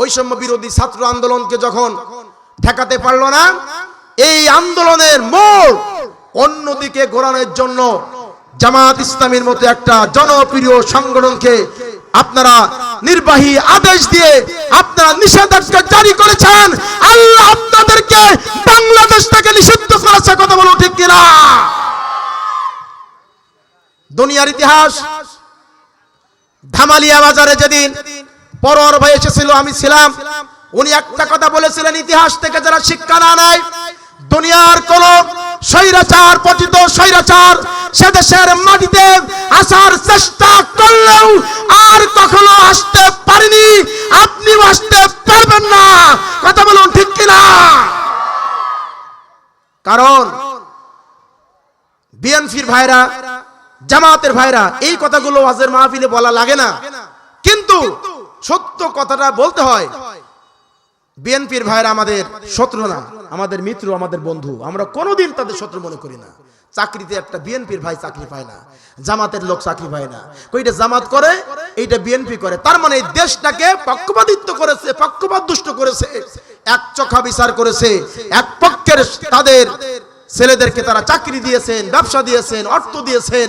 বৈষম্য বিরোধী ছাত্র আন্দোলনকে যখন ঠেকাতে পারল না, এই আন্দোলনের মোড় অন্যদিকে ঘোরানোর জন্য জামাত ইসলামের মতো একটা জনপ্রিয় সংগঠনকে আপনারা নির্বাহী আদেশ দিয়ে আপনারা নিষেধাজ্ঞা জারি করেছেন। আল্লাহ আপনাদেরকে বাংলাদেশ থেকে নিষিদ্ধ করেছে, কথা বলো ঠিক কিনা? দুনিয়ার ইতিহাস, ধামালিয়া বাজারে যেদিন পরর ভাই এসেছিল, আমি ছিলাম। উনি একটা কথা বলেছিলেন, ইতিহাস থেকে যারা শিক্ষা না নেয় দুনিয়ার কোন স্বৈরাচার, পতিত স্বৈরাচার সে দেশের মাটিতে আসার চেষ্টা করলেও আর কখনো আসতে পারেনি। আপনিও আসতে পারবেন না। কথা বলুন ঠিক কিনা? কারণ বিএনপির ভাইরা, জামাতের ভাইরা, এই কথাগুলো ওয়াজের মাহফিলে বলা লাগে না। কিন্তু সত্য কথাটা বলতে হয়। বিএনপির ভাইরা আমাদের শত্রু না, আমাদের মিত্র, আমাদের বন্ধু। আমরা কোনোদিন তাদের শত্রু মনে করি না। চাকরিতে একটা বিএনপির ভাই চাকরি পায় না, জামাতের লোক চাকরি পায় না। কইটা জামাত করে, এইটা বিএনপি করে। তার মানে এই দেশটাকে পক্ষপাতিত্ব করেছে পক্ষপাত দুষ্ট করেছে, এক চোখা বিচার করেছে, এক পক্ষের তাদের ছেলেদেরকে তারা চাকরি দিয়েছেন, ব্যবসা দিয়েছেন, অর্থ দিয়েছেন,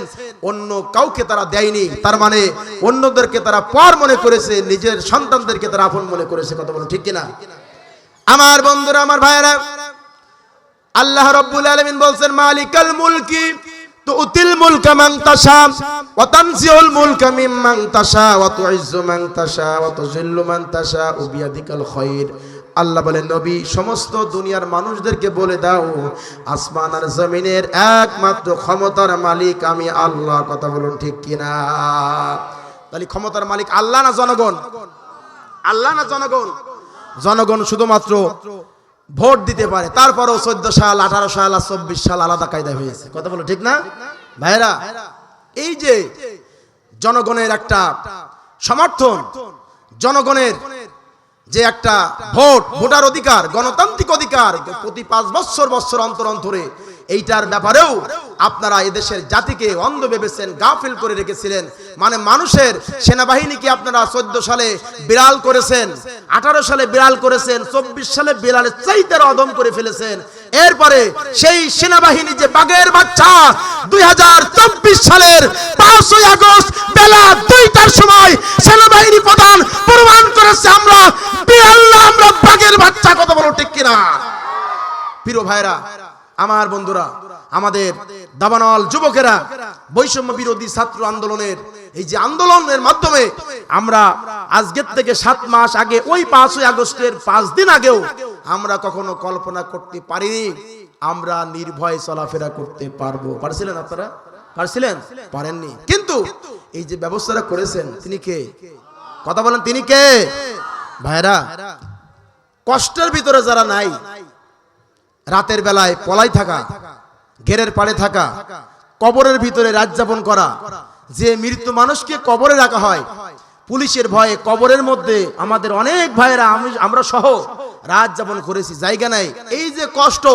অন্য কাউকে তারা দেয়নি। তার মানে অন্যদেরকে তারা পর মনে করেছে, নিজের সন্তানদেরকে তারা আপন মনে করেছে, কথা বলো ঠিক কিনা? আমার বন্ধুরা, আমার ভাইয়েরা, আল্লাহ রব্বুল আলামিন বলছেন, মালিকাল মুলকি তুতিল মুলকা মান তাশা, ওয়া তানজিউল মুলকা মিম্মান তাশা, ওয়া তুইজ্জু মান তাশা, ওয়া তুযিল্লু মান তাশা বিয়াদিকাল খায়র আল্লাহ বলেন, নবী, সমস্ত দুনিয়ার মানুষদেরকে বলে দাও, আসমান আর জমিনের একমাত্র ক্ষমতার মালিক আমি আল্লাহ। কথা বলুন ঠিক কিনা? তাহলে ক্ষমতার মালিক আল্লাহ না জনগণ? আল্লাহ না জনগণ? জনগণ শুধুমাত্র ভোট দিতে পারে। তারপরও চোদ্দ সাল, আঠারো সাল আর চব্বিশ সাল আলাদা কায়দা হয়েছে কথা বলো ঠিক না? ভাইরা এই যে জনগণের একটা সমর্থন, জনগণের যে একটা ভোট ভোটার অধিকার গণতান্ত্রিক অধিকার প্রতি পাঁচ বছর বছর অন্তর অন্তরে এইটার ব্যাপারেও আপনারা এদেশের জাতিকে অন্ধ ভেবেছেন গাফিল করে রেখেছিলেন। মানে মানুষের সেনাবাহিনীকে আপনারা চোদ্দ সালে বিড়াল করেছেন, আঠারো সালে বিড়াল করেছেন, চব্বিশ সালে বিড়ালের চাইতার অদম করে ফেলেছেন। এরপরে সেই সেনাবাহিনী যে বাগের বাচ্চা, দুই হাজার চব্বিশ সালের পাঁচই আগস্ট বেলা দুইটার সময় সেনাবাহিনী প্রধান প্রমাণ করেছে, আমরা বিড়াল আমরা বাগের বাচ্চা, কথা বলো ঠিক কিনা? প্রিয় ভাইরা আমার বন্ধুরা, আমাদের দাবানল যুবকেরা, বৈষম্য বিরোধী ছাত্র আন্দোলনের এই যে আন্দোলনের মাধ্যমে আমরা আজকের থেকে সাত মাস আগে ওই পাঁচই আগস্টের পাঁচ দিন আগেও আমরা কখনো কল্পনা করতে পারিনি। আমরা নির্ভয়ে চলাফেরা করতে পারব। পারছিলেন আপনারা? পারছিলেন? পারেননি। কিন্তু এই যে ব্যবস্থাটা করেছেন, তিনি কে? কথা বলেন, তিনি কে? ভাইরা, কষ্টের ভিতরে যারা নাই রাতের বেলায় পলাই থাকা, ঘেরের পাড়ে থাকা, কবরের ভিতরে রাত যাপন করা, যে মৃত্যু মানুষকে কবরে রাখা হয়, পুলিশের ভয়ে কবরের মধ্যে আমাদের অনেক ভাইয়েরা, আমি, আমরা সহ রাত যাপন করেছি। জায়গা নাই। এই যে কষ্ট,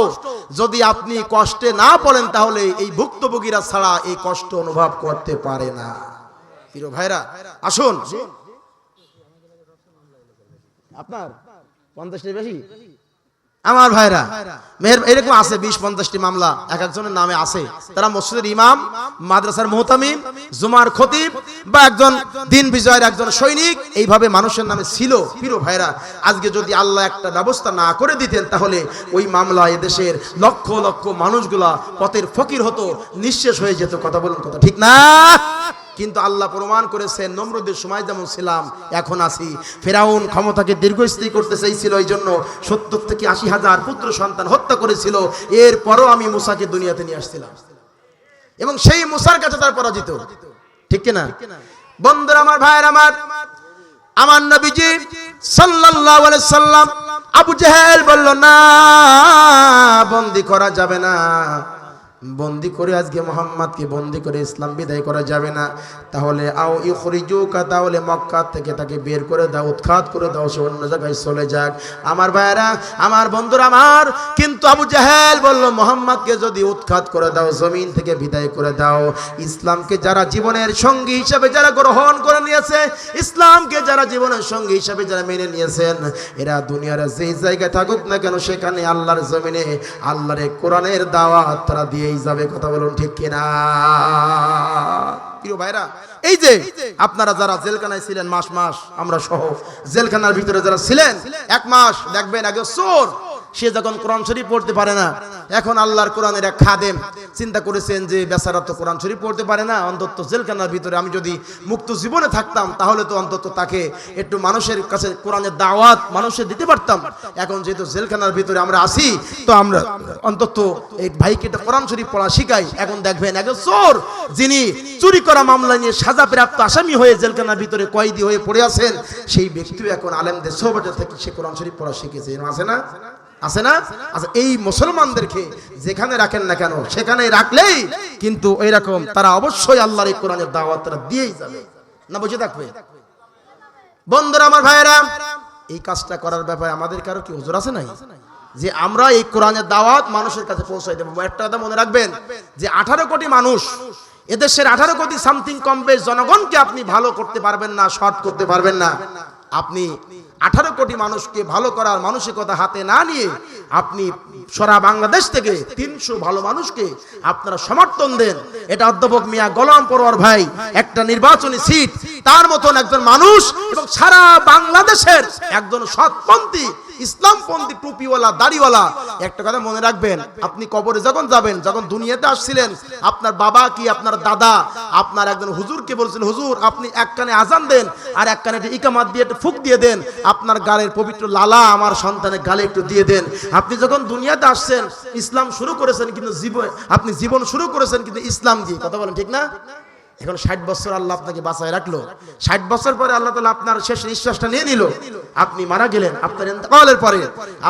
যদি আপনি কষ্টে না পড়েন, তাহলে এই ভুক্তভোগীরা ছাড়া এই কষ্ট অনুভব করতে পারে না। প্রিয় ভাইরা আসুন। আপনার পঞ্চাশটি বেশি? আমার ভাইরা, মেহের এরকম আছে, বিশ, পঞ্চাশটি মামলা, এক একজনের নামে আছে। তারা মসজিদের ইমাম, মাদ্রাসার মোহতামিম, জুমার খতিব বা একজন দিন বিজয়ের একজন সৈনিক। এইভাবে মানুষের নামে ছিল, প্রিয় ভাইরা। আজকে যদি আল্লাহ একটা ব্যবস্থা না করে দিতেন, তাহলে ওই মামলা এদেশের লক্ষ লক্ষ মানুষগুলা পথের ফকির হতো, নিঃশেষ হয়ে যেত। কথা বলুন কথা, ঠিক না? কিন্তু আল্লাহ প্রমাণ করেছেন নম্রদের সময় যেমন ছিলাম, এখন আছি। ফেরাউন ক্ষমতাকে দীর্ঘস্থায়ী করতে চাইছিল এই জন্য সত্তর থেকে আশি হাজার পুত্র সন্তান হত্যা করেছিল। এরপরও আমি মুসাকে দুনিয়াতে নিয়ে আসছিলাম। এবং সেই মুসার কাছে তার পরাজিত। ঠিক কিনা? বন্ধুরা আমার, ভাইয়ের আমার আমার নবীজি সাল্লাল্লাহু আলাইহি সাল্লাম আবু জেহেল বলল, না, বন্দি করা যাবে না। বন্দি করে আজকে মোহাম্মদকে বন্দি করে ইসলাম বিদায় করা যাবে না। তাহলে আও ইখরিজুকা, তাহলে মক্কা থেকে তাকে বের করে দাও, উৎখাত করে দাও, সে অন্য জায়গায় চলে যাক। আমার ভাইয়েরা, আমার বন্ধুরা আমার, কিন্তু আবু জাহেল বলল, মোহাম্মদকে যদি উৎখাত করে দাও, জমিন থেকে বিদায় করে দাও। ইসলামকে যারা জীবনের সঙ্গী হিসাবে যারা গ্রহণ করে নিয়েছে, ইসলামকে যারা জীবনের সঙ্গী হিসাবে যারা মেনে নিয়েছেন, এরা দুনিয়ার যেই জায়গায় থাকুক না কেন, সেখানে আল্লাহর জমিনে, আল্লাহর কোরআনের দাওয়াত তারা দিয়েই যাবে, কথা বলুন ঠিক কিনা? ভাইরা, এই যে আপনারা যারা জেলখানায় ছিলেন মাস মাস, আমরা সহ জেলখানার ভিতরে যারা ছিলেন, এক মাস দেখবেন আগে চোর সে যখন কোরআন শরীফ পড়তে পারে না, এখন আল্লাহর কোরআনের এক খাদেম চিন্তা করেছেন যে, বেচারা তো কোরআন শরীফ পড়তে পারে না, অন্তত জেলখানার ভিতরে আমি যদি মুক্ত জীবনে থাকতাম, তাহলে তো অন্তত তাকে একটু মানুষের কাছে কোরআনের দাওয়াত মানুষের দিতে পারতাম। এখন যেহেতু জেলখানার ভিতরে আমরা আসি তো আমরা অন্তত এই ভাইকে একটা কোরআন শরীফ পড়া শিখাই। এখন দেখবেন একজন চোর যিনি চুরি করা মামলা নিয়ে সাজা প্রাপ্ত আসামি হয়ে জেলখানার ভিতরে কয়েদি হয়ে পড়ে আছেন, সেই ব্যক্তিও এখন আলেমদের সোহবতে থেকে সে কোরআন শরীফ পড়া শিখেছে। আছে না? আছে না? আচ্ছা এই মুসলমানদেরকে যেখানে রাখেন না কেন, সেখানে রাখলেই কিন্তু এইরকম তারা অবশ্যই আল্লাহর এই কোরআনের দাওয়াত তারা দিয়েই যাবে। না, বুঝে থাকবে? বন্ধুরা, আমার ভাইয়েরা, এই কাজটা করার ব্যাপারে আমাদের কারও কি হুজুর আছে নাই? যে আমরা এই কোরআনের দাওয়াত মানুষের কাছে পৌঁছাই দেবো। একটা কথা মনে রাখবেন, যে আঠারো কোটি মানুষ, এদেশের আঠারো কোটি সামথিং কম বেশ জনগণকে আপনি ভালো করতে পারবেন না শর্ট করতে পারবেন না। আপনি আঠারো কোটি মানুষকে ভালো করার মানসিকতা হাতে না নিয়ে আপনি সারা বাংলাদেশ থেকে তিনশো ভালো মানুষকে আপনারা সমর্থন দেন। এটা অধ্যাপক মিয়া গোলাম পরোয়ার ভাই একটা নির্বাচনী সিট তার মতন একজন মানুষ এবং সারা বাংলাদেশের একজন সৎপন্থী ইসলামপন্থী টুপিওয়ালা, দাড়িওয়ালা। একটা কথা মনে রাখবেন, আপনি কবরে যখন যাবেন, যখন দুনিয়াতে আসছিলেন, আপনার বাবা কি আপনার দাদা? আপনার একজন হুজুরকে বলছেন হুজুর, আপনি এক কানে আজান দেন আর এক কানে একটা ইকামাত দিয়ে, একটা ফুক দিয়ে দেন। আপনার গালের পবিত্র লালা আমার সন্তানের গালে একটু দিয়ে দেন। আপনি যখন দুনিয়াতে আসছেন, ইসলাম শুরু করেছেন কিন্তু জীবন, আপনি জীবন শুরু করেছেন কিন্তু ইসলাম দিয়ে কথা বলেন ঠিক না? এখন ষাট বছর আল্লাহ আপনাকে বাঁচায় রাখল। ষাট বছর পরে আল্লাহ তালা আপনার শেষ নিঃশ্বাসটা নিয়ে নিল। আপনি মারা গেলেন, আপনার ইন্তকালের পরে।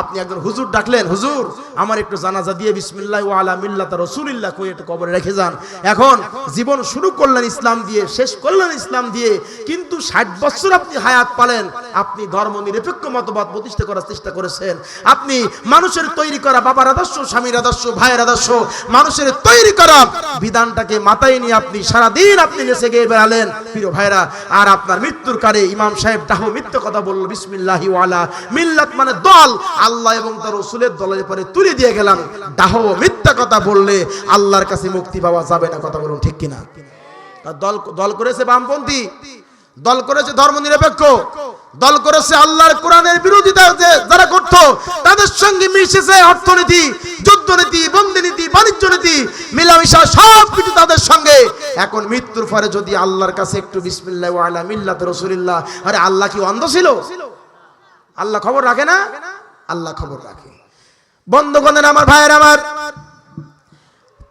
আপনি একজন হুজুর ডাকলেন, হুজুর, আমার একটু জানাজা দিয়ে বিসমিল্লাহ আলা মিল্লাত রসুলিল্লাহ, কই একটু কবরে রেখে যান। এখন জীবন শুরু করলেন ইসলাম দিয়ে, শেষ করলেন ইসলাম দিয়ে, কিন্তু ষাট বছর আপনি হায়াত পালেন। আপনি ধর্ম নিরপেক্ষ মতবাদ প্রতিষ্ঠা করার চেষ্টা করেছেন। আপনি মানুষের তৈরি করা বাবার আদর্শ, স্বামীর আদর্শ, ভাইয়ের আদর্শ, মানুষের তৈরি করা বিধানটাকে মাথায় নিয়ে আপনি সারাদিন আপনি নেচে গিয়ে বেড়ালেন। প্রিয় ভাইরা আর আপনার মৃত্যুর কারে ইমাম সাহেব ডাহ মিথ্যে কথা বলল, বিসমিল্লাহি মিল্লাত মানে দল। আল্লাহ এবং তার রসুলের দলের পরে তুলে দিয়ে গেলাম। ডাহ মিথ্যা কথা বললে আল্লাহর কাছে মুক্তি পাওয়া যাবে না, কথা বলুন ঠিক কিনা? দল দল করেছে বামপন্থী। দল করেছে ধর্ম নিরপেক্ষ দল করেছে আল্লাহর কোরআনের বিরোধিতা যে যারা করত, তাদের সঙ্গে মিশেছে অর্থনীতি, যুদ্ধনীতি, বন্দিনীতি বাণিজ্য নীতি মিলামিশা সব কিছু তাদের সঙ্গে। এখন মৃত্যুর পরে যদি আল্লাহর কাছে একটু বিসমিল্লাহ ওয়ালা মিল্লাত রসুলিল্লাহ, আরে আল্লাহ কি অন্ধ ছিল? আল্লাহ খবর রাখে না? আল্লাহ খবর রাখে। বন্ধুগণের আমার, ভাইয়ের আমার,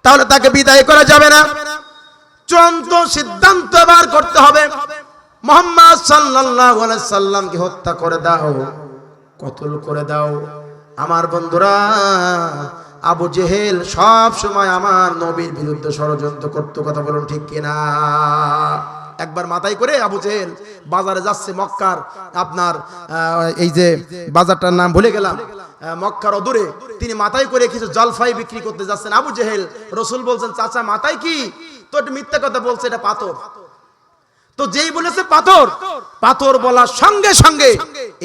তাহলে তাকে বিদায় করা যাবে না। চূড়ান্ত সিদ্ধান্ত এবার করতে হবে। মোহাম্মদ সাল্লাল্লাহু আলাইহি সাল্লামকে হত্যা করে দাও, কতল করে দাও। আমার বন্ধুরা আবু জেহেল সব সময় আমার নবীর বিরুদ্ধে ষড়যন্ত্র করতে, কথা বলুন ঠিক কিনা? একবার মাথায় করে আবু জেহেল বাজারে যাচ্ছে মক্কার, আপনার এই যে বাজারটার নাম ভুলে গেলাম মক্কার অদূরে। তিনি মাথায় করে কিছু জলফাই বিক্রি করতে যাচ্ছেন। আবু জেহেল রসুল বলছেন, চাচা, মাথায় কি? তো মিথ্যা কথা বলছে, এটা পাথর। তো যেই বলেছে পাথর পাথর। বলার সঙ্গে সঙ্গে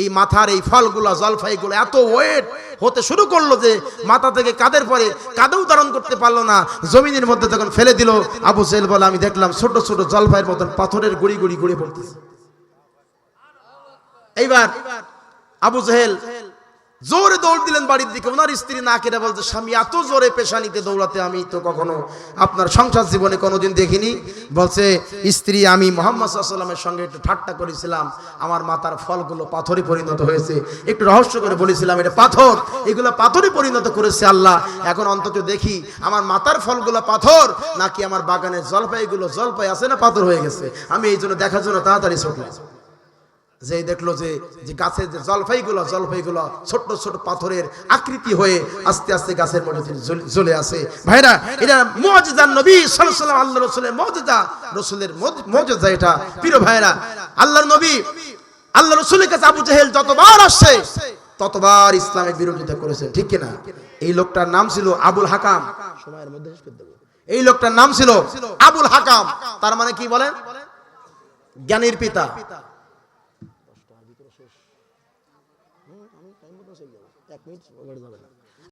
এই মাথার এই ফলগুলা জলফাইগুলো এত ওয়েট হতে শুরু করল যে মাথা থেকে কাদের পরে কাদেও ধারণ করতে পারল না। জমিনের মধ্যে তখন ফেলে দিল। আবু জেল বলে আমি দেখলাম ছোট ছোট জলফাইয়ের মতন পাথরের গুড়ি গুড়ি গুড়ে পড়তেছে। এইবার আবু জেহেল জোরে দৌড় দিলেন বাড়ির দিকে। ওনার স্ত্রী না কেটে বলছে, স্বামী, এত জোরে পেশানিতে দৌড়াতে আমি তো কখনো আপনার সংসার জীবনে কোনোদিন দেখিনি। বলছে, স্ত্রী, আমি মোহাম্মদ সাল্লামের সঙ্গে একটু ঠাট্টা করেছিলাম। আমার মাথার ফলগুলো পাথরে পরিণত হয়েছে। একটু রহস্য করে বলেছিলাম, এটা পাথর। এগুলো পাথরে পরিণত করেছে আল্লাহ। এখন অন্তত দেখি, আমার মাথার ফলগুলো পাথর, নাকি আমার বাগানের জলপাইগুলো জলপাই আছে না পাথর হয়ে গেছে? আমি এই জন্য দেখার জন্য তাড়াতাড়ি ছুটলাম। যে দেখল যে যে গাছের যে জলফাইগুলো জলফাইগুলো ছোট ছোট পাথরের আকৃতি হয়ে আস্তে আস্তে গাছের মধ্যে জ্বলে- আসে। ভাইরা, এটা মুআজিজা নবী ওয়াসাল্লাম আল্লাহ রাসূলের মুআজিজা রাসূলের মুআজিজা এটা। প্রিয় ভাইরা, আল্লাহর নবী আল্লাহ রাসূলের কাছে আবু জাহেল যতবার আসছে, ততবার ইসলামের বিরোধিতা করেছে, ঠিক কিনা? এই লোকটার নাম ছিল আবুল হাকাম। সময়ের মধ্যে শেষ করে দেবো। এই লোকটার নাম ছিল আবুল হাকাম। তার মানে কি বলেন? জ্ঞানীর পিতা। ね。ありがとう。